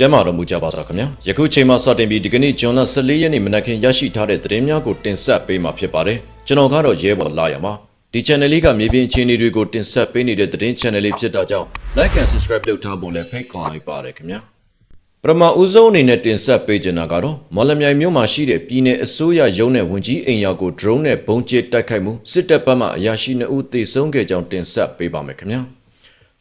ကျမ်းမာတော်မူကြပါစားခင်ဗျာယခုချိန်မှာစတင်ပြီးဒီကနေ့ဂျွန်လ14ရက်နေ့မနက်ခင်းရရှိထားတဲ့သတင်းများကိုတင်ဆက်ပေးမှာဖြစ်ပါတယ်ကျွန်တော်ကတော့ရဲဘော်လာရမှာဒီ channel လေးကမြေပြင်အခြေအနေတွေကိုတင်ဆက်ပေးနေတဲ့သတင်း channel လေးဖြစ်တာကြောင့် like and subscribe လုပ်ထားဖို့လည်းဖိတ်ခေါ်လိုက်ပါတယ်ခင်ဗျာပထမဦးဆုံးအနေနဲ့တင်ဆက်ပေးချင်တာကတော့မော်လမြိုင်မြို့မှာရှိတဲ့ပြည်내အစိုးရရုံးနဲ့ဝင်ကြီးအိမ်ယာကို drone နဲ့ဘုံကျစ်တိုက်ခိုက်မှုစစ်တပ်ဘက်မှအရာရှိ2ဦးသေဆုံးခဲ့ကြောင်းတင်ဆက်ပေးပါမယ်ခင်ဗျာ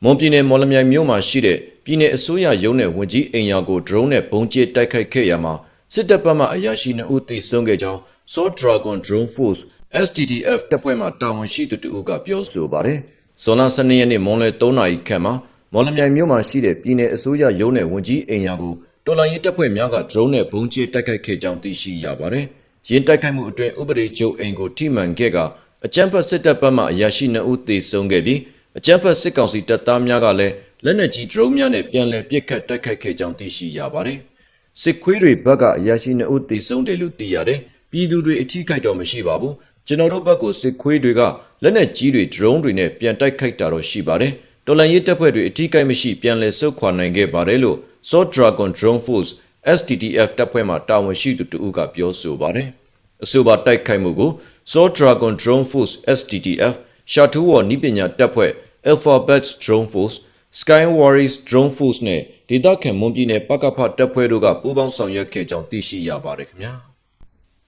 မွန်ပြည်နယ်မော်လမြိုင်မြို့မှာရှိတဲ့ ပြည်내အစိုးရရုံးနဲ့ဝင်ကြီးအိမ်ယာကို drone နဲ့ပုံကျစ်တိုက်ခိုက်ခဲ့ရမှာစစ်တပ်ဘက်မှအရာရှိ2ဦးသေဆုံးခဲ့ကြောင်း Saw Dragon Drone Force SDDF တပ်ဖွဲ့မှတာဝန်ရှိသူတဦးကပြောဆိုပါတယ်။ဇွန်လ12ရက်နေ့မွန်လွယ်3နာရီခန့်မှာမော်လမြိုင်မြို့မှာရှိတဲ့ပြည်내အစိုးရရုံးနဲ့ဝင်ကြီးအိမ်ယာကိုတော်လိုင်းရေးတပ်ဖွဲ့များက drone နဲ့ပုံကျစ်တိုက်ခိုက်ခဲ့ကြောင်းသိရှိရပါတယ်။ရင်းတိုက်ခိုက်မှုအတွင်းဥပဒေချုပ်အိမ်ကိုထိမှန်ခဲ့ကအကြမ်းဖက်စစ်တပ်ဘက်မှအရာရှိ2ဦးသေဆုံးခဲ့ပြီးအကြမ်းဖက်စစ်ကောင်စီတပ်သားများကလည်း လက်နက်ကြီး drone များနဲ့ပြန်လည်ပစ်ခတ်တိုက်ခိုက်ခဲ့ကြောင်းသိရှိရပါတယ်။စစ်ခွေးတွေဘက်ကအရာရှိ2ဦးသေဆုံးတယ်လို့သိရတယ်။ပြည်သူတွေအထိခိုက်တော့မရှိပါဘူး။ကျွန်တော်တို့ဘက်ကစစ်ခွေးတွေကလက်နက်ကြီးတွေ drone တွေနဲ့ပြန်တိုက်ခိုက်တာတော့ရှိပါတယ်။တော်လန်ရေးတပ်ဖွဲ့တွေအထိခိုက်မရှိပြန်လည်ဆုတ်ခွာနိုင်ခဲ့ပါတယ်လို့ Saw Dragon Drone Force SDTF တပ်ဖွဲ့မှတာဝန်ရှိသူတဦးကပြောဆိုပါတယ်။အဆိုပါတိုက်ခိုက်မှုကို Saw Dragon Drone Force SDTF ရှာတူဝေါ်နိပညာတပ်ဖွဲ့ Alphabet Drone Force Sky Warriors Drone Force နဲ့ဒေသခံမွန်ပြည်နယ်ပကဖတပ်ဖွဲ့တို့ကပူးပေါင်းဆောင်ရွက်ခဲ့ကြောင်းသိရှိရပါတယ်ခင်ဗျာ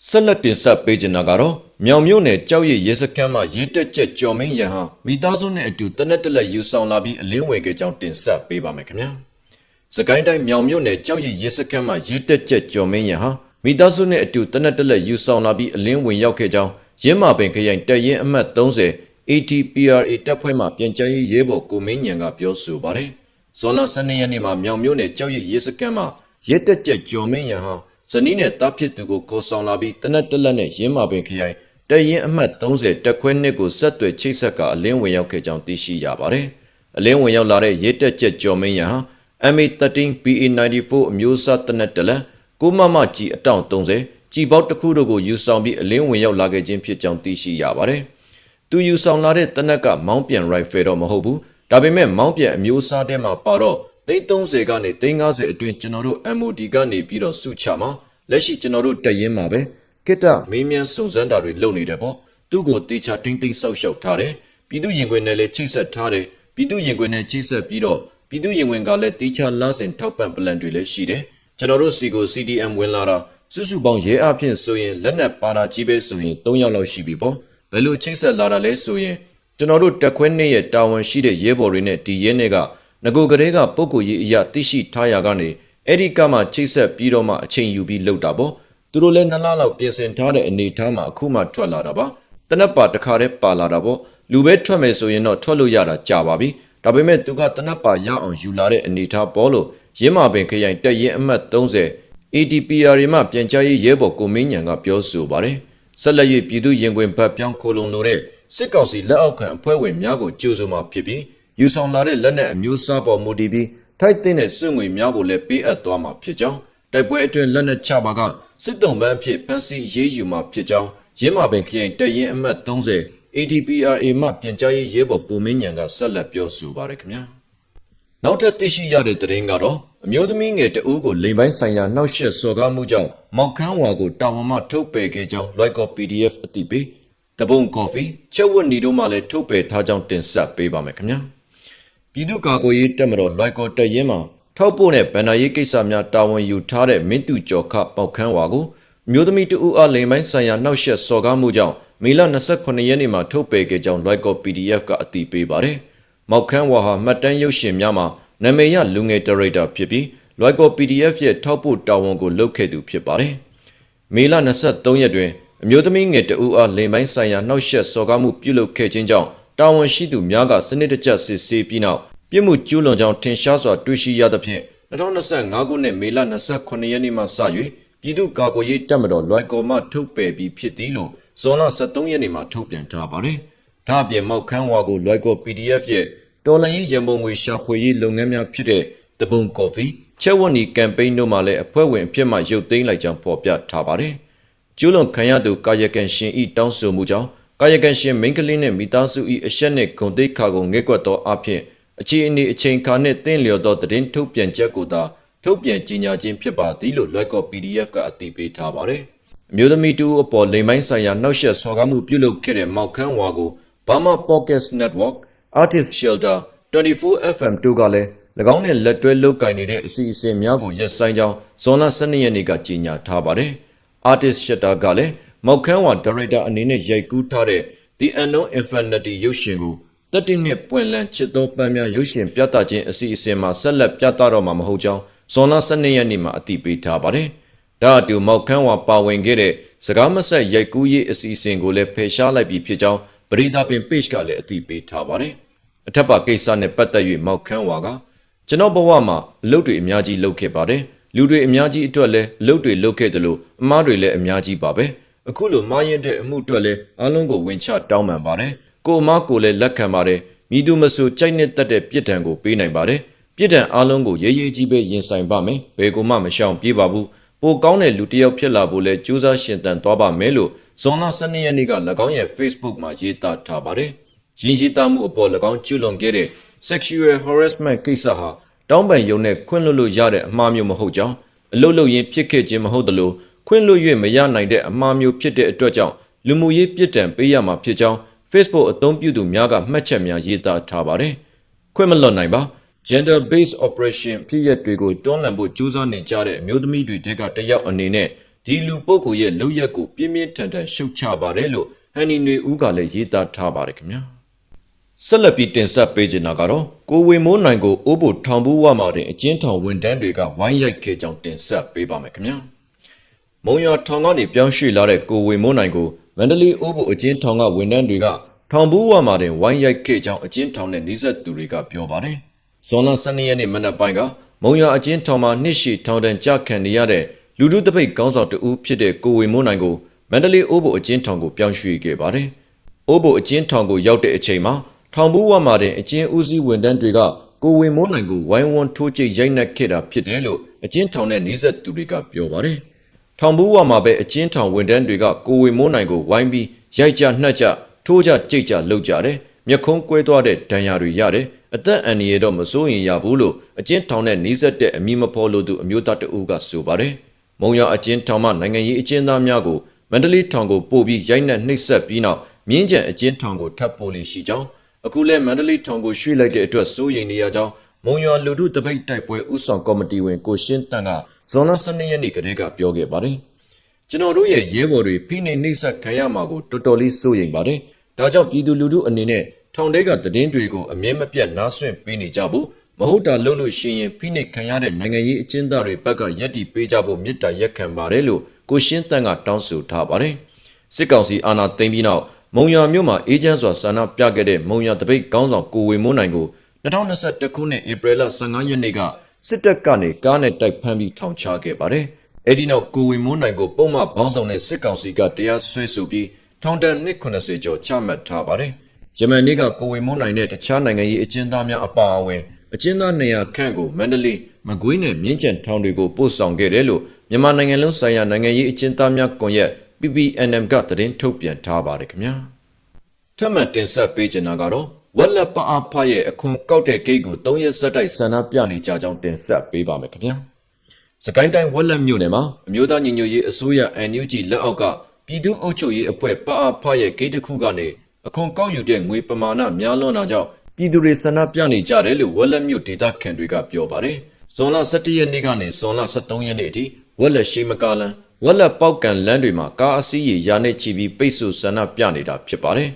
ဆက်လက်တင်ဆက်ပေးချင်တာကတော့မြောင်မြို့နယ်ကြောက်ရည်ရဲစခန်းမှာရဲတက်ချက်ကျော်မင်းရဟန်းမိသားစုနဲ့အတူတနက်တလက်ယူဆောင်လာပြီးအလင်းဝင်ခဲ့ကြောင်းတင်ဆက်ပေးပါမယ်ခင်ဗျာစကိုင်းတိုင်းမြောင်မြို့နယ်ကြောက်ရည်ရဲစခန်းမှာရဲတက်ချက်ကျော်မင်းရဟန်းမိသားစုနဲ့အတူတနက်တလက်ယူဆောင်လာပြီးအလင်းဝင်ရောက်ခဲ့ကြောင်းရင်းမာပင်ခရိုင်တပ်ရင်းအမှတ်30 ATPRA တပ်ဖွဲ့မှပြန်ကြားရေးရဲဘော်ကိုမင်းညံကပြောဆိုပါတယ်။ဇွန်လ12ရက်နေ့မှာမြောင်မြို့နယ်ကြောက်ရည်ရဲစခန်းမှာရဲတက်ကြက်ကျော်မင်းရဟန်းဇနီးနဲ့တားဖြစ်သူကိုခေါ်ဆောင်လာပြီးတနက်တလက်နဲ့ရင်းမာပင်ခရိုင်တရင်အမှတ်30တက်ခွဲနှစ်ကိုဆက်သွယ်ချိတ်ဆက်ကအလင်းဝင်ရောက်ခဲ့ကြောင်းသိရှိရပါတယ်။အလင်းဝင်ရောက်လာတဲ့ရဲတက်ကြက်ကျော်မင်းရဟန်း MA13 PA94 အမျိုးအစားတနက်တလက်ကိုမမကြီးအတောင့်30ကြီးပေါက်တစ်ခုတို့ကိုယူဆောင်ပြီးအလင်းဝင်ရောက်လာခဲ့ခြင်းဖြစ်ကြောင်းသိရှိရပါတယ်။ သူယူဆောင်လာတဲ့တနက်ကမောင်းပြန်ရိုက်ဖယ်တော့မဟုတ်ဘူးဒါပေမဲ့မောင်းပြန်အမျိုးအစားတဲမှာပါတော့330ကနေ350အတွင်းကျွန်တော်တို့ MOD ကနေပြီးတော့စုချမှာလက်ရှိကျွန်တော်တို့တက်ရင်မှာပဲကိတ္တမေးမြန်းစုံစမ်းတာတွေလုပ်နေတယ်ပေါ့သူ့ကိုတေချာတင်းတင်းဆောက်ရှောက်ထားတယ်ပြည်သူရင်ခွင်နဲ့လည်းချိတ်ဆက်ထားတယ်ပြည်သူရင်ခွင်နဲ့ချိတ်ဆက်ပြီးတော့ပြည်သူရင်ခွင်ကလည်းတေချာလာစဉ်ထောက်ပံ့ပလန်တွေလည်းရှိတယ်ကျွန်တော်တို့စီကို CDM ဝင်လာတာစုစုပေါင်းရဲအဖြစ်ဆိုရင်လက်နက်ပါတာကြီးပဲဆိုရင်3ယောက်လောက်ရှိပြီပေါ့ ဘယ်လိုချိတ်ဆက်လာတာလဲဆိုရင်ကျွန်တော်တို့တက်ခွဲနှစ်ရဲ့တာဝန်ရှိတဲ့ရဲဘော်တွေနဲ့ဒီရဲနဲ့ကငကိုကလေးကပုံကိုကြီးအရာသိရှိထားရကနေအဲ့ဒီကမှချိတ်ဆက်ပြီးတော့မှအချိန်ယူပြီးလှုပ်တာပေါ့သူတို့လည်းနှစ်လလောက်ပြင်ဆင်ထားတဲ့အနေအထားမှာအခုမှထွက်လာတာပါတနက်ပါတစ်ခါတည်းပါလာတာပေါ့လူပဲထွက်မယ်ဆိုရင်တော့ထွက်လို့ရတာကြာပါပြီဒါပေမဲ့သူကတနက်ပါရအောင်ယူလာတဲ့အနေအထားပေါ်လို့ရင်းမာပင်ခရိုင်တက်ရင်အမှတ်30 ATPR တွေမှပြန်ကြားရေးရဲဘော်ကိုမင်းညံကပြောဆိုပါတယ် ဆက်လက်၍ပြည်သူရင်ခွင်ဘက်ပြောင်းခိုလုံလိုတဲ့စစ်ကောင်စီလက်အောက်ခံအဖွဲ့ဝင်များကိုကြိုးစုံမှာဖြစ်ပြီးယူဆောင်လာတဲ့လက်နက်အမျိုးအစားပေါ်မူတည်ပြီးထိုက်တဲ့စွန့်ငွေများကိုလည်းပေးအပ်သွားမှာဖြစ်ကြောင်းတိုက်ပွဲအတွင်းလက်နက်ချပါကစစ်တုံးပန်းဖြစ်ဖမ်းဆီးရေးယူမှာဖြစ်ကြောင်းရင်းမာပင်ခရိုင်တပ်ရင်းအမှတ်30 ADPRA မှပြန်ကြားရေးရဲဘော်ပုံမင်းညံကဆက်လက်ပြောဆိုပါရခင်ဗျာနောက်ထပ်သိရှိရတဲ့သတင်းကတော့ အမျိုးသမီးငယ်တဦးကိုလိမ်ပိုင်းဆိုင်ရာနှောက်ယှက်စော်ကားမှုကြောင့်မောက်ခန်းဝါကိုတာဝန်မှထုတ်ပယ်ခဲ့ကြောင်း Like PDF အသိပေးတပုံကော်ဖီချက်ဝက်နီတို့မှလည်းထုတ်ပယ်ထားကြောင်းတင်ဆက်ပေးပါမယ်ခင်ဗျာပြည်သူ့ကာကွယ်ရေးတပ်မတော် Like တပ်ရင်းမှာထောက်ပို့နဲ့ဗန္ဒာရေးကိစ္စများတာဝန်ယူထားတဲ့မင်းတူကျော်ခပောက်ခန်းဝါကိုအမျိုးသမီးတဦးအားလိမ်ပိုင်းဆိုင်ရာနှောက်ယှက်စော်ကားမှုကြောင့်မေလ29ရက်နေ့မှာထုတ်ပယ်ခဲ့ကြောင်း Like PDF ကအသိပေးပါတယ်မောက်ခန်းဝါဟာမှတ်တမ်းရုပ်ရှင်များမှာ နာမည်ရလူငယ်ဒါရိုက်တာဖြစ်ပြီး Loico PDF ရဲ့ထောက်ပို့တာဝန်ကိုလုပ်ခဲ့သူဖြစ်ပါတယ်။မေလ23ရက်တွင်အမျိုးသမီးငယ်တဦးအားလိမ်ပိုင်းဆိုင်ရာနှောက်ယှက်စော်ကားမှုပြုလုပ်ခဲ့ခြင်းကြောင့်တာဝန်ရှိသူများကစနစ်တကျစစ်ဆေးပြီးနောက်ပြစ်မှုကျူးလွန်ကြောင်းထင်ရှားစွာတွေ့ရှိရသဖြင့်2025ခုနှစ်မေလ29ရက်နေ့မှစ၍ပြည်သူ့ကာကွယ်ရေးတပ်မတော် Loico မှထုတ်ပယ်ပြီးဖြစ်သည်လို့ဇွန်လ23ရက်နေ့မှာထုတ်ပြန်ထားပါတယ်။ဒါ့အပြင်မောက်ခန်းဝါကို Loico PDF ရဲ့ တော်လန်ရေးရန်ပုံငွေရှာဖွေရေးလုပ်ငန်းများဖြစ်တဲ့တပုံကော်ဖီချက်ဝတ်နီကမ်ပိန်းတို့မှလည်းအဖွဲ့ဝင်အဖြစ်မှရုပ်သိမ်းလိုက်ကြောင်းဖော်ပြထားပါတယ်။ကျူးလွန်ခံရသူကာယကံရှင်ဤတောင်းဆိုမှုကြောင့်ကာယကံရှင်မိန်းကလေးနှင့်မိသားစုဤအဆက်နှင့်ဂုံတိတ်ခါကိုငဲ့ကွက်သောအဖြစ်အခြေအနေအချိန်ခါနှင့်တင့်လျော်သောသတင်းထုတ်ပြန်ချက်ကိုသာထုတ်ပြန်ကြေညာခြင်းဖြစ်ပါသည်လို့ Lacko PDF ကအတည်ပြုထားပါတယ်။အမျိုးသမီးတူအပေါ်လိမ်မိုင်းဆိုင်ရာနှောက်ယှက်စော်ကားမှုပြုလုပ်ခဲ့တဲ့မောက်ခန်းဝါကို Burma Podcast Network Artist Shelter 24FM တို့ကလည်း၎င်းနဲ့လက်တွဲလုပ်ကင်နေတဲ့အစီအစဉ်များကိုရပ်ဆိုင်းကြောင်းဇွန်လ12ရက်နေ့ကကြေညာထားပါတယ်။ Artist Shelter ကလည်းမောက်ခန်းဝါဒါရိုက်တာအနေနဲ့ရိုက်ကူးထားတဲ့ The Unknown Infinity ရုပ်ရှင်ကိုတက်တိနှစ်ပွင့်လန်းချစ်သောပန်းများရုပ်ရှင်ပြသခြင်းအစီအစဉ်မှာဆက်လက်ပြသတော့မှာမဟုတ်ကြောင်းဇွန်လ12ရက်နေ့မှာအတည်ပြုထားပါတယ်။ဒါအတူမောက်ခန်းဝါပါဝင်ခဲ့တဲ့စကားမဆက်ရိုက်ကူးရေးအစီအစဉ်ကိုလည်းဖယ်ရှားလိုက်ပြီးဖြစ်ကြောင်း ပရိသတ်ပင် page ကလည်းအတည်ပြုထားပါတယ်။အထက်ပါကိစ္စနဲ့ပတ်သက်၍မောက်ခန်းဝါကကျွန်တော်ဘဝမှာအလုပ်တွေအများကြီးလုပ်ခဲ့ပါတယ်။လူတွေအများကြီးအတွက်လည်းအလုပ်တွေလုပ်ခဲ့တယ်လို့အမားတွေလည်းအများကြီးပါပဲ။အခုလိုမားရင်တဲ့အမှုအတွက်လည်းအားလုံးကိုဝင်ချတောင်းပန်ပါတယ်။ကိုအမားကိုလည်းလက်ခံပါတယ်။မိသူမဆိုကြိုက်နေတတ်တဲ့ပြစ်ဒဏ်ကိုပေးနိုင်ပါတယ်။ပြစ်ဒဏ်အားလုံးကိုရေးရေးကြီးပဲရင်ဆိုင်ပါမယ်။ဘယ်ကိုမှမရှောင်ပြေးပါဘူး။ပိုကောင်းတဲ့လူတစ်ယောက်ဖြစ်လာဖို့လဲကြိုးစားရှင်သန်သွားပါမယ်လို့ ဇွန်လ12ရက်နေ့က၎င်းရဲ့ Facebook မှာရေးသားထားပါတယ်။ရင်းရေးသားမှုအပေါ်၎င်းကျူးလွန်ခဲ့တဲ့ sexual harassment ကိစ္စဟာတောင်းပန်ယုံနဲ့ခွင့်လွှတ်လို့ရတဲ့အမှားမျိုးမဟုတ်ကြောင်းအလုတ်လုတ်ရင်ဖြစ်ခဲ့ခြင်းမဟုတ်သလိုခွင့်လွှတ်၍မရနိုင်တဲ့အမှားမျိုးဖြစ်တဲ့အတွက်ကြောင့်လူမှုရေးပြစ်ဒဏ်ပေးရမှာဖြစ်ကြောင်း Facebook အသုံးပြုသူများကမှတ်ချက်များရေးသားထားပါတယ်။ခွင့်မလွတ်နိုင်ပါ gender based operation ဖြစ်ရက်တွေကိုတွန်းလှန်ဖို့ကြိုးစားနေကြတဲ့အမျိုးသမီးတွေတဲကတယောက်အနေနဲ့ ဒီလူပုဂ္ဂိုလ်ရဲ့လုပ်ရက်ကိုပြင်းပြင်းထန်ထန်ရှုတ်ချပါတယ်လို့ဟန်နီနွေဦးကလည်းရေးသားထားပါတယ်ခင်ဗျာဆက်လက်ပြီးတင်ဆက်ပေးချင်တာကတော့ကိုဝေမိုးနိုင်ကိုအိုးဖို့ထောင်ဘူးဝမှာတင်အကျဉ်းထောင်ဝန်တန်းတွေကဝိုင်းရိုက်ခဲ့ကြောင်းတင်ဆက်ပေးပါမယ်ခင်ဗျာမုံရထောင်ကနေပြောင်းရွှေ့လာတဲ့ကိုဝေမိုးနိုင်ကိုမန္တလေးအိုးဖို့အကျဉ်းထောင်ကဝန်တန်းတွေကထောင်ဘူးဝမှာတင်ဝိုင်းရိုက်ခဲ့ကြောင်းအကျဉ်းထောင်နဲ့နှိစက်သူတွေကပြောပါတယ်ဇွန်လ12ရက်နေ့မနက်ပိုင်းကမုံရအကျဉ်းထောင်မှာနှစ်ရှည်ထောင်ဒဏ်ကြခံနေရတဲ့ လူထုတပိတ်ကောင်းဆောင်တဦးဖြစ်တဲ့ကိုဝေမိုးနိုင်ကိုမန္တလေးအိုးဘိုအကျဉ်းထောင်ကိုပြောင်းရွှေ့ခဲ့ပါတယ်။အိုးဘိုအကျဉ်းထောင်ကိုရောက်တဲ့အချိန်မှာထောင်ဘူးဝမှာတင်အကျဉ်းဦးစီးဝန်ထမ်းတွေကကိုဝေမိုးနိုင်ကိုဝိုင်းဝန်းထိုးကြိတ်ရိုက်နှက်ခဲ့တာဖြစ်တယ်လို့အကျဉ်းထောင်နဲ့နှိစက်သူတွေကပြောပါတယ်။ထောင်ဘူးဝမှာပဲအကျဉ်းထောင်ဝန်ထမ်းတွေကကိုဝေမိုးနိုင်ကိုဝိုင်းပြီးရိုက်ကြနှက်ကြထိုးကြကြိတ်ကြလုပ်ကြတယ်။မျက်ခုံးကွဲသွားတဲ့ဒဏ်ရာတွေရတယ်။အသက်အန္တရာယ်တော့မစိုးရင်ရဘူးလို့အကျဉ်းထောင်နဲ့နှိစက်တဲ့အမိမဖော်လို့သူအမျိုးသားတအူးကဆိုပါတယ်။ မုံရအကျဉ်းထောင်မှနိုင်ငံရေးအကျဉ်းသားများကိုမန္တလေးထောင်ကိုပို့ပြီးရိုက်နှက်နှိပ်စက်ပြီးနောက်မြင်းကြံအကျဉ်းထောင်ကိုထပ်ပို့လိရှိကြောင်းအခုလဲမန္တလေးထောင်ကိုရွှေ့လိုက်တဲ့အတွက်စိုးရိမ်နေရကြောင်းမုံရလူထုတပိတ်တိုက်ပွဲဥဆောင်ကော်မတီဝင်ကိုရှင်းတန်ကဇွန်လ12ရက်နေ့ကတည်းကပြောခဲ့ပါတယ်။ကျွန်တော်တို့ရဲ့ရဲဘော်တွေဖိနှိပ်နှိပ်စက်ခံရမှာကိုတော်တော်လေးစိုးရိမ်ပါတယ်။ဒါကြောင့်ပြည်သူလူထုအနေနဲ့ထောင်ထဲကသတင်းတွေကိုအမြဲမပြတ်နားဆွင့်ပေးနေကြဖို့ မဟုတ်တာလုပ်လို့ရှိရင်ဖိနှိပ်ခံရတဲ့နိုင်ငံရေးအကျဉ်းသားတွေဘက်ကယက်တီပေးကြဖို့မြစ်တာရက်ခံပါတယ်လို့ကိုရှင်းတန်ကတောင်းဆိုထားပါတယ်။စစ်ကောင်စီအာဏာသိမ်းပြီးနောက်မုံရမြို့မှာအေဂျင့်စွာဆန္ဒပြခဲ့တဲ့မုံရတပိတ်ကောင်းဆောင်ကိုဝေမိုးနိုင်ကို2021ခုနှစ်ဧပြီလ15ရက်နေ့ကစစ်တပ်ကနေကားနဲ့တိုက်ဖမ်းပြီးထောင်ချခဲ့ပါတယ်။အဲဒီနောက်ကိုဝေမိုးနိုင်ကိုပုံမှန်ဘောင်းဆောင်တဲ့စစ်ကောင်စီကတရားစွဲဆိုပြီးထောင်ဒဏ်190ကျော်ချမှတ်ထားပါတယ်။ယမန်နေ့ကကိုဝေမိုးနိုင်တဲ့တခြားနိုင်ငံရေးအကျဉ်းသားများအပါအဝင် အကျဉ်းသား200ခန့်ကိုမန္တလေးမကွေးနဲ့မြင်းကျန်ထောင်တွေကိုပို့ဆောင်ခဲ့တယ်လို့မြန်မာနိုင်ငံလုံးဆိုင်ရာနိုင်ငံရေးအကျဉ်းသားများကွန်ရက် PPNM ကသတင်းထုတ်ပြန်ထားပါတယ်ခင်ဗျာထပ်မံတင်ဆက်ပေးချင်တာကတော့ဝက်လက်ပအားဖရဲ့အခွန်ကောက်တဲ့ဂိတ်ကို၃ရက်ဆက်တိုက်ဆန္ဒပြနေကြကြောင်းတင်ဆက်ပေးပါမယ်ခင်ဗျာစကိုင်းတိုင်းဝက်လက်မြို့နယ်မှာအမျိုးသားညီညွတ်ရေးအစိုးရ NUG လက်အောက်ကပြည်သူ့အုပ်ချုပ်ရေးအဖွဲ့ပအားဖရဲ့ဂိတ်တစ်ခုကနေအခွန်ကောက်ယူတဲ့ငွေပမာဏများလွန်းတာကြောင့် ပြည်သူတွေဆန္ဒပြနေကြတယ်လို့ဝက်လက်မြို့ဒေသခံတွေကပြောပါတယ်ဇွန်လ17ရက်နေ့ကနေဇွန်လ23ရက်နေ့အထိဝက်လက်ရှိမကားလန်ဝက်လက်ပေါက်ကန်လမ်းတွေမှာကားအစီးရေရာနဲ့ချီပြီးပိတ်ဆို့ဆန္ဒပြနေတာဖြစ်ပါတယ်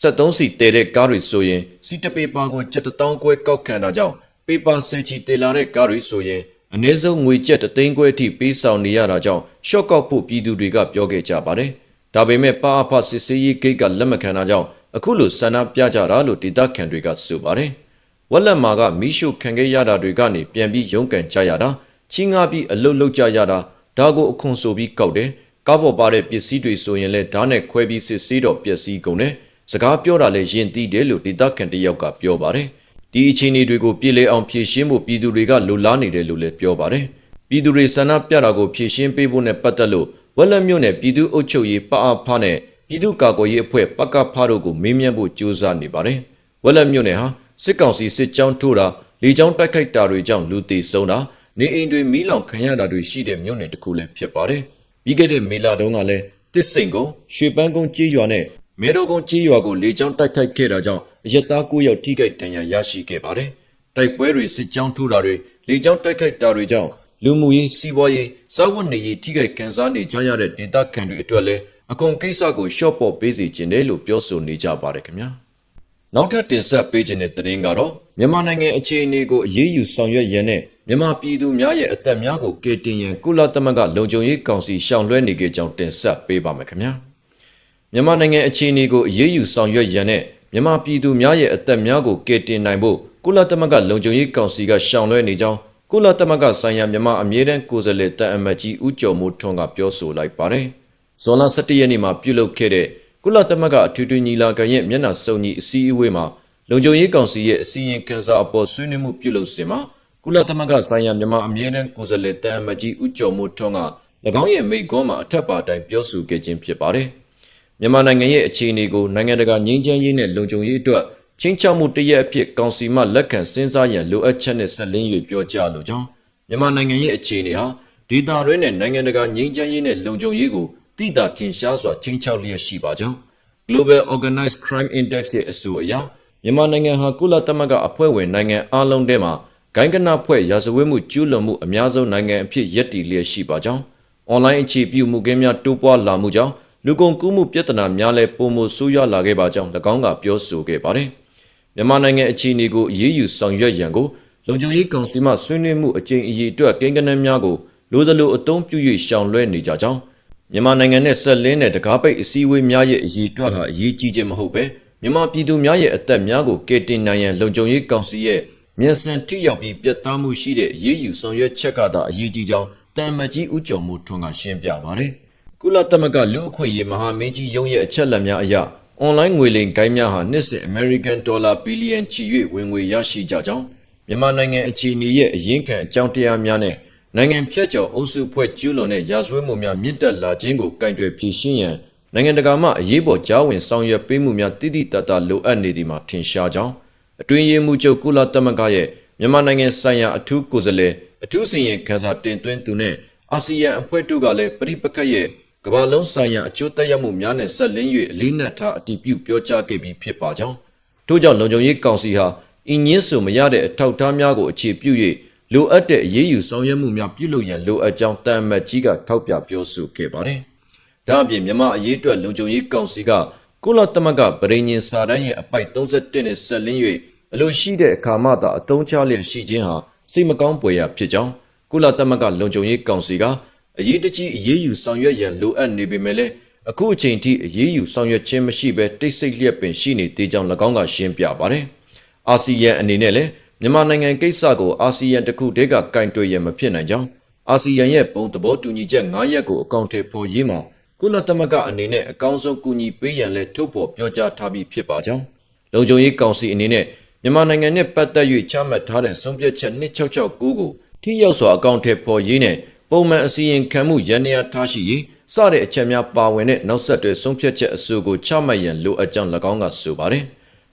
73စီတဲတဲ့ကားတွေဆိုရင်စီတပေပါကို7000ကျွဲကောက်ခံတာကြောင့်ပေပါဆယ်ချီတေလာတဲ့ကားတွေဆိုရင်အနည်းဆုံးငွေကျပ်တသိန်းခွဲအထိပေးဆောင်နေရတာကြောင့်ရှော့ကောက်ဖို့ပြည်သူတွေကပြောခဲ့ကြပါတယ်။ဒါပေမဲ့ပါအဖစစ်စေးရေးဂိတ်ကလက်မခံတာကြောင့် အခုလိုဆန္ဒပြကြတာလို့ဒေသခံတွေကဆိုပါတယ်။ဝက်လက်မာကမီးရှို့ခံခဲ့ရတာတွေကနေပြန်ပြီးရုန်းကန်ကြရတာချင်းငါပြီးအလုတ်လုတ်ကြရတာဒါကိုအခွန်ဆိုပြီးကောက်တယ်။ကားပေါ်ပါတဲ့ပစ္စည်းတွေဆိုရင်လည်းဓာတ်နဲ့ခွဲပြီးစစ်ဆေးတော့ပျက်စီးကုန်တယ်။စကားပြောတာလည်းယဉ်သိတယ်လို့ဒေသခံတယောက်ကပြောပါတယ်။ဒီအခြေအနေတွေကိုပြည်လဲအောင်ဖြည့်ရှင်းဖို့ပြည်သူတွေကလိုလားနေတယ်လို့လည်းပြောပါတယ်။ပြည်သူတွေဆန္ဒပြတာကိုဖြည့်ရှင်းပေးဖို့နဲ့ပတ်သက်လို့ဝက်လက်မြို့နယ်ပြည်သူ့အုပ်ချုပ်ရေးပအဖနဲ့ ပြည်သူ့ကာကွယ်ရေးအဖွဲ့ပကဖတို့ကိုမေးမြန်းဖို့ကြိုးစားနေပါတယ်။ဝက်လက်မြို့နယ်ဟာစစ်ကောင်စီစစ်ကြောင်းထိုးတာလေကြောင်းတိုက်ခိုက်တာတွေကြောင့်လူသေဆုံးတာနေအိမ်တွေမီးလောင်ခံရတာတွေရှိတဲ့မြို့နယ်တစ်ခုလည်းဖြစ်ပါတယ်။ပြီးခဲ့တဲ့မေလတုန်းကလည်းတစ်စိန်ကုန်းရွှေပန်းကုန်းကြေးရွာနဲ့မဲတော်ကုန်းကြေးရွာကိုလေကြောင်းတိုက်ခိုက်ခဲ့တာကြောင့်အရက်သား9ယောက်ထိခိုက်ဒဏ်ရာရရှိခဲ့ပါတယ်။တိုက်ပွဲတွေစစ်ကြောင်းထိုးတာတွေလေကြောင်းတိုက်ခိုက်တာတွေကြောင့်လူမှုရေးစီးပွားရေးစာဝတ်နေရေးထိခိုက်ခံစားနေကြရတဲ့ဒေသခံတွေအတွက်လည်း အကုန်ကိစ္စကိုရှော့ပေါ်ပေးစီခြင်းတယ်လို့ပြောဆိုနေကြပါတယ်ခင်ဗျာ။နောက်ထပ်တင်ဆက်ပေးခြင်းတဲ့သတင်းကတော့မြန်မာနိုင်ငံအခြေအနေကိုအရေးယူဆောင်ရွက်ရန်နဲ့မြန်မာပြည်သူများရဲ့အသက်များကိုကယ်တင်ရန်ကုလသမဂ္ဂလုံခြုံရေးကောင်စီရှောင်လွှဲနေကြကြောင်းတင်ဆက်ပေးပါမယ်ခင်ဗျာ။မြန်မာနိုင်ငံအခြေအနေကိုအရေးယူဆောင်ရွက်ရန်နဲ့မြန်မာပြည်သူများရဲ့အသက်များကိုကယ်တင်နိုင်ဖို့ကုလသမဂ္ဂလုံခြုံရေးကောင်စီကရှောင်လွှဲနေကြောင်းကုလသမဂ္ဂဆိုင်ရာမြန်မာအမြဲတမ်းကိုယ်စားလှယ်တန်အမတ်ကြီးဦးကျော်မိုးထွန်းကပြောဆိုလိုက်ပါတယ်။ ဇွန်လ17ရက်နေ့မှာပြုလုပ်ခဲ့တဲ့ကုလသမဂ္ဂအထူးထွေညီလာခံရဲ့မျက်နှာစုံညီအစည်းအဝေးမှာလုံခြုံရေးကောင်စီရဲ့အစည်းအဝေးခန်းစာအပေါ်ဆွေးနွေးမှုပြုလုပ်စဉ်မှာကုလသမဂ္ဂဆိုင်ရာမြန်မာအမြဲတမ်းကိုယ်စားလှယ်တန်အမတ်ကြီးဦးကျော်မိုးထွန်းက၎င်းရဲ့မိန့်ခွန်းမှာအထက်ပါတိုင်းပြောဆိုခဲ့ခြင်းဖြစ်ပါတယ်။မြန်မာနိုင်ငံရဲ့အခြေအနေကိုနိုင်ငံတကာငြိမ်းချမ်းရေးနဲ့လုံခြုံရေးအတွက်ချင်းချောက်မှုတရက်အဖြစ်ကောင်စီမှလက်ခံစဉ်းစားရန်လိုအပ်ချက်နဲ့ဆက်လင်း၍ပြောကြားလိုကြောင်းမြန်မာနိုင်ငံရဲ့အခြေအနေဟာဒေသတွင်းနဲ့နိုင်ငံတကာငြိမ်းချမ်းရေးနဲ့လုံခြုံရေးကို တိတာထင်ရှားစွာချင်းချောက်လျက်ရှိပါကြောင်း Global Organized Crime Index ရဲ့အဆိုအရမြန်မာနိုင်ငံဟာကုလသမဂ္ဂအဖွဲ့ဝင်နိုင်ငံအလုံးထဲမှာဂိုင်းကနဖွဲ့ရာဇဝတ်မှုကျူးလွန်မှုအများဆုံးနိုင်ငံအဖြစ်ရည်တည်လျက်ရှိပါကြောင်းအွန်လိုင်းအခြေပြုမှုကင်းများတိုးပွားလာမှုကြောင့်လူကုန်ကူးမှုပြဿနာများလဲပုံမှုဆိုးရွားလာခဲ့ပါကြောင်း၎င်းကပြောဆိုခဲ့ပါတယ်။မြန်မာနိုင်ငံအခြေအနေကိုအရေးယူဆောင်ရွက်ရန်ကိုလုံခြုံရေးကောင်စီမှဆွေးနွေးမှုအကြိမ်အရေးအတွက်ကိန်းဂဏန်းများကိုလိုသလိုအသုံးပြု၍ရှောင်လွှဲနေကြကြောင်း မြန်မာနိုင်ငံနဲ့ဆက်လင်းတဲ့တကားပိတ်အစည်းအဝေးများရဲ့အရေးအတွက်ဟာအရေးကြီးခြင်းမဟုတ်ပဲမြန်မာပြည်သူများရဲ့အသက်များကိုကယ်တင်နိုင်ရန်လုံခြုံရေးကောင်စီရဲ့မြန်ဆန်ထိရောက်ပြီးပြတ်သားမှုရှိတဲ့အရေးယူဆောင်ရွက်ချက်ကသာအရေးကြီးကြောင်းတန်မကြီးဦးကျော်မိုးထွန်းကရှင်းပြပါတယ်။ကုလသမဂ္ဂလူ့အခွင့်အရေးမဟာမင်းကြီးရုံးရဲ့အချက်အလက်များအရအွန်လိုင်းငွေလိမ်ဂိုင်းများဟာနှစ်စဉ် American Dollar ဘီလီယံချီ၍ဝင်ငွေရရှိကြကြောင်းမြန်မာနိုင်ငံအခြေအနေရဲ့အရင်းခံအကြောင်းတရားများနဲ့ နိုင်ငံဖြတ်ကျော်အုပ်စုဖွဲ့ကျူးလွန်တဲ့ရာဇဝတ်မှုများမြင့်တက်လာခြင်းကိုကင်တွယ်ဖြေရှင်းရန်နိုင်ငံတကာမှအရေးပေါ်ကြားဝင်ဆောင်ရွက်ပေးမှုများတည်တည်တတ်တာလိုအပ်နေသည်မှာထင်ရှားကြောင်းအတွင်းရေးမှူးချုပ်ကုလသမဂ္ဂရဲ့မြန်မာနိုင်ငံဆိုင်ရာအထူးကိုယ်စားလှယ်အထူးစီရင်ခန်းစာတင်သွင်းသူနဲ့အာဆီယံအဖွဲ့တို့ကလည်းပြိပခတ်ရဲ့ကမ္ဘာလုံးဆိုင်ရာအကျိုးသက်ရောက်မှုများနဲ့ဆက်လင်း၍အလေးနက်ထားအတည်ပြုပြောကြားခဲ့ပြီးဖြစ်ပါကြောင်းထို့ကြောင့်လုံခြုံရေးကောင်စီဟာအင်းညင်းဆိုမရတဲ့အထောက်အထားများကိုအခြေပြု၍ လိုအပ်တဲ့အရေးယူဆောင်ရွက်မှုများပြုလုပ်ရန်လိုအပ်ကြောင်းတန်မတ်ကြီးကထောက်ပြပြောဆိုခဲ့ပါတယ်။ဒါ့အပြင်မြန်မာအရေးအတွက်လုံခြုံရေးကောင်စီကကုလသမဂ္ဂဗြိဉ္ဉ်စာတမ်းရဲ့အပိုက်31နဲ့ဆက်လင်း၍အလိုရှိတဲ့အခါမှသာအသုံးချလျက်ရှိခြင်းဟာစိတ်မကောင်းပွေရာဖြစ်ကြောင်းကုလသမဂ္ဂလုံခြုံရေးကောင်စီကအရေးတကြီးအရေးယူဆောင်ရွက်ရန်လိုအပ်နေပေမဲ့လည်းအခုအချိန်ထိအရေးယူဆောင်ရွက်ခြင်းမရှိဘဲတိတ်ဆိတ်လျက်ပင်ရှိနေသေးကြောင်း၎င်းကရှင်းပြပါတယ်။အာဆီယံအနေနဲ့လည်း မြန်မာနိုင်ငံကိစ္စကိုအာဆီယံတစ်ခုတည်းကကင်တွယ်ရမဖြစ်နိုင်ကြောင်းအာဆီယံရဲ့ပုံသဘောတူညီချက်9ရပ်ကိုအကောင့်ထဲပေါ်ရေးမှာကုလသမဂ္ဂအနေနဲ့အကောင်းဆုံးကူညီပေးရန်လဲထုတ်ပေါ်ပြောကြားထားပြီးဖြစ်ပါကြောင်းလုံခြုံရေးကောင်စီအနေနဲ့မြန်မာနိုင်ငံနဲ့ပတ်သက်၍ချမှတ်ထားတဲ့ဆုံးဖြတ်ချက်2669ကိုထိရောက်စွာအကောင့်ထဲပေါ်ရေးနဲ့ပုံမှန်အစီရင်ခံမှုရန်ရာထားရှိရေးစတဲ့အချက်များပါဝင်တဲ့နောက်ဆက်တွဲဆုံးဖြတ်ချက်အဆိုကိုချမှတ်ရန်လိုအပ်ကြောင်း၎င်းကဆိုပါတယ်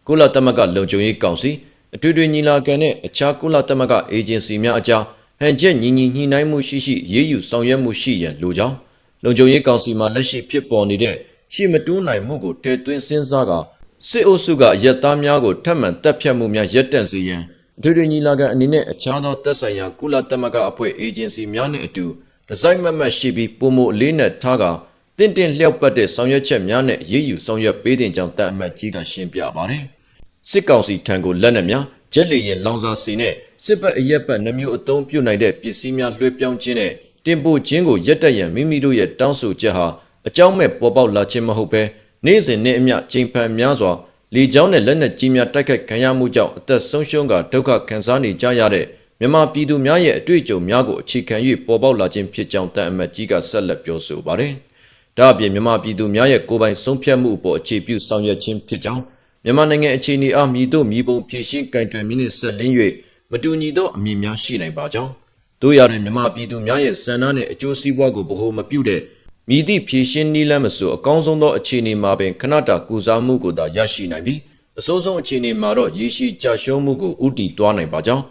ကုလသမဂ္ဂလုံခြုံရေးကောင်စီ အထွေထွေညီလာခံနဲ့အခြားကုလသမဂ္ဂအေဂျင်စီများအကြားဟန်ချက်ညီညီညှိနှိုင်းမှုရှိရှိရေးယူဆောင်ရွက်မှုရှိရန်လိုကြောင်းလုံခြုံရေးကောင်စီမှလက်ရှိဖြစ်ပေါ်နေတဲ့ရှေ့မတိုးနိုင်မှုကိုထည့်သွင်းစဉ်းစားကာစစ်အုပ်စုကရက်သားများကိုထပ်မံတပ်ဖြတ်မှုများရပ်တန့်စေရန်အထွေထွေညီလာခံအနေနဲ့အခြားသောသက်ဆိုင်ရာကုလသမဂ္ဂအဖွဲ့အေဂျင်စီများနဲ့အတူဒီဇိုင်းမတ်မတ်ရှိပြီးပုံမအလေးနဲ့ထားကာတင့်တင့်လျောက်ပတ်တဲ့ဆောင်ရွက်ချက်များနဲ့ရေးယူဆောင်ရွက်ပေးတဲ့ကြောင်းတန်အမတ်ကြီးကရှင်းပြပါတယ်။ စစ်ကောင်စီထံကိုလက်နက်များဂျက်လီရင်လောင်စာစီနဲ့စစ်ပတ်အရက်ပတ်နှမျိုးအသုံးပြုနိုင်တဲ့ပစ္စည်းများလွှဲပြောင်းခြင်းနဲ့တင်ပို့ခြင်းကိုရပ်တန့်ရန်မိမိတို့ရဲ့တောင်းဆိုချက်ဟာအကြောင်းမဲ့ပေါ်ပေါက်လာခြင်းမဟုတ်ဘဲနေ့စဉ်နဲ့အမျှချိန်ဖန်များစွာလေကြောင်းနဲ့လက်နက်ကြီးများတိုက်ခိုက်ခံရမှုကြောင့်အသက်ဆုံးရှုံးကဒုက္ခခံစားနေကြရတဲ့မြန်မာပြည်သူများရဲ့အတွေ့အကြုံများကိုအခြေခံ၍ပေါ်ပေါက်လာခြင်းဖြစ်ကြောင်းတန်အမတ်ကြီးကဆက်လက်ပြောဆိုပါတယ်။ဒါအပြင်မြန်မာပြည်သူများရဲ့ကိုယ်ပိုင်ဆုံးဖြတ်မှုအပေါ်အခြေပြုဆောင်ရွက်ခြင်းဖြစ်ကြောင်း မြန်မာနိုင်ငံအခြေအနေအားမြည်တို့မြည်ပုံဖြည့်ရှင်းကင်တွယ်မိနစ်ဆက်လင်း၍မတူညီသောအမြင်များရှိနိုင်ပါကြောင်းတို့ရတဲ့မြန်မာပြည်သူများရဲ့စံနှားနဲ့အကျိုးစီးပွားကိုဗဟိုမပြုတဲ့မြည်သည့်ဖြည့်ရှင်းနည်းလမ်းမဆိုအကောင်းဆုံးသောအခြေအနေမှာပင်ခဏတာကူစားမှုကိုသာရရှိနိုင်ပြီးအစိုးဆုံးအခြေအနေမှာတော့ရည်ရှိကြရှုံးမှုကိုဥတီတွားနိုင်ပါကြောင်း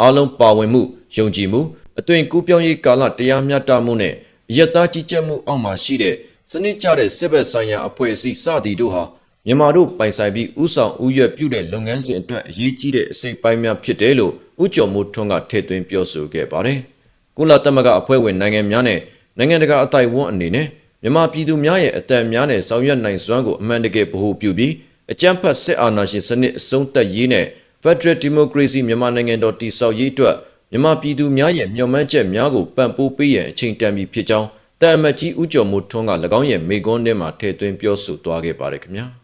အားလုံးပါဝင်မှုယုံကြည်မှုအသွင်ကူးပြောင်းရေးကာလတရားမျှတမှုနဲ့အယက်သားကြီးကြပ်မှုအောက်မှာရှိတဲ့စနစ်ကျတဲ့စစ်ဘက်ဆိုင်ရာအဖွဲ့အစည်းစသည်တို့ဟာ မြန်မာတို့ပိုင်ဆိုင်ပြီးဥဆောင်ဥရွက်ပြုတဲ့လုပ်ငန်းစဉ်အတွက်အရေးကြီးတဲ့အစိတ်ပိုင်းများဖြစ်တယ်လို့ဥကြုံမှုထွန်းကထည့်သွင်းပြောဆိုခဲ့ပါတယ်။ကုလသမဂ္ဂအဖွဲ့ဝင်နိုင်ငံများနဲ့နိုင်ငံတကာအတိုင်းအဝန်အနေနဲ့မြန်မာပြည်သူများရဲ့အသက်များနဲ့ဆောင်ရွက်နိုင်စွမ်းကိုအမှန်တကယ်ဗဟုပြုပြီးအကြမ်းဖက်စစ်အာဏာရှင်စနစ်အဆုံးသတ်ရေးနဲ့ Federal Democracy မြန်မာနိုင်ငံတော်တည်ဆောက်ရေးအတွက်မြန်မာပြည်သူများရဲ့မျှော်မှန်းချက်များကိုပံ့ပိုးပေးရန်အချိန်တန်ပြီဖြစ်ကြောင်းတာအမတ်ကြီးဦးကျော်မိုးထွန်းက၎င်းရဲ့မိကွန်းထဲမှာထည့်သွင်းပြောဆိုသွားခဲ့ပါတယ်ခင်ဗျာ